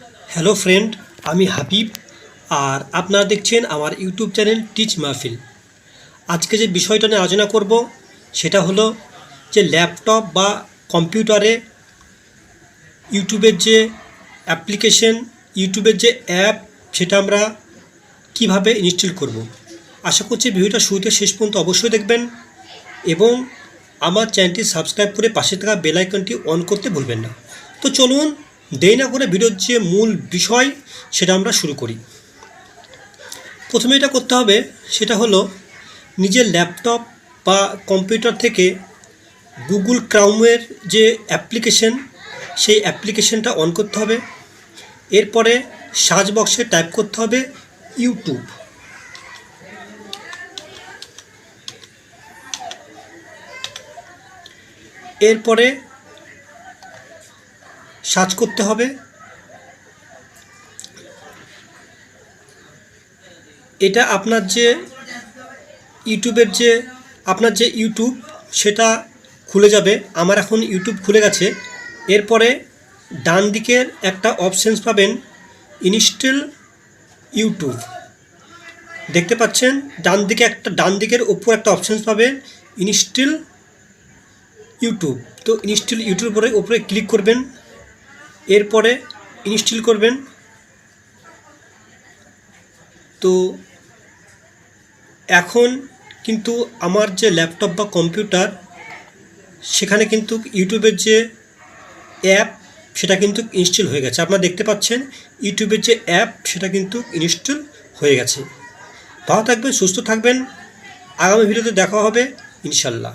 Hello friend আমি হাবিব আর আপনারা দেখছেন আমার ইউটিউব চ্যানেল টিচ মাহফিল আজকে যে বিষয়টা নিয়ে আলোচনা করব, সেটা হলো যে ল্যাপটপ বা কম্পিউটারে ইউটিউবের যে অ্যাপ্লিকেশন ইউটিউবের যে অ্যাপ সেটা আমরা কীভাবে ইনস্টল করব। আশা করছি ভিডিওটা শুরুতে শেষ পর্যন্ত অবশ্যই দেখবেন এবং আমার চ্যানেলটি সাবস্ক্রাইব করে পাশে থাকা বেল আইকনটি অন করতে ভুলবেন না তো চলুন দেরি না করে ভিডিওর যে মূল বিষয়, সেটা আমরা শুরু করি। প্রথমে এটা করতে হবে, সেটা হলো নিজের ল্যাপটপ বা কম্পিউটার থেকে গুগল ক্রাউমের যে অ্যাপ্লিকেশন, সেই অ্যাপ্লিকেশনটা অন করতে হবে। এরপরে সার্চ বক্সে টাইপ করতে হবে ইউটিউব। এরপরে সার্চ করতে হবে। এটা আপনার যে ইউটিউবের যে, আপনার যে ইউটিউব, সেটা খুলে যাবে। আমার এখন ইউটিউব খুলে গেছে। এরপরে ডান দিকের একটা অপশানস পাবেন ইনস্টল ইউটিউব দেখতে পাচ্ছেন, ডান দিকে একটা, ডান দিকের ওপর একটা অপশানস পাবেন ইনস্টল ইউটিউব তো ইনস্টল ইউটিউব উপরে উপরে ক্লিক করবেন। এরপরে ইনস্টল করবেন। তো এখন কিন্তু আমার যে ল্যাপটপ বা কম্পিউটার সেখানে কিন্তু ইউটিউবের যে অ্যাপ সেটা কিন্তু ইনস্টল হয়ে গেছে। আপনারা দেখতে পাচ্ছেন, ইউটিউবের যে অ্যাপ সেটা কিন্তু ইনস্টল হয়ে গেছে। ভালো থাকবেন, সুস্থ থাকবেন। আগামী ভিডিওতে দেখা হবে, ইনশাল্লাহ।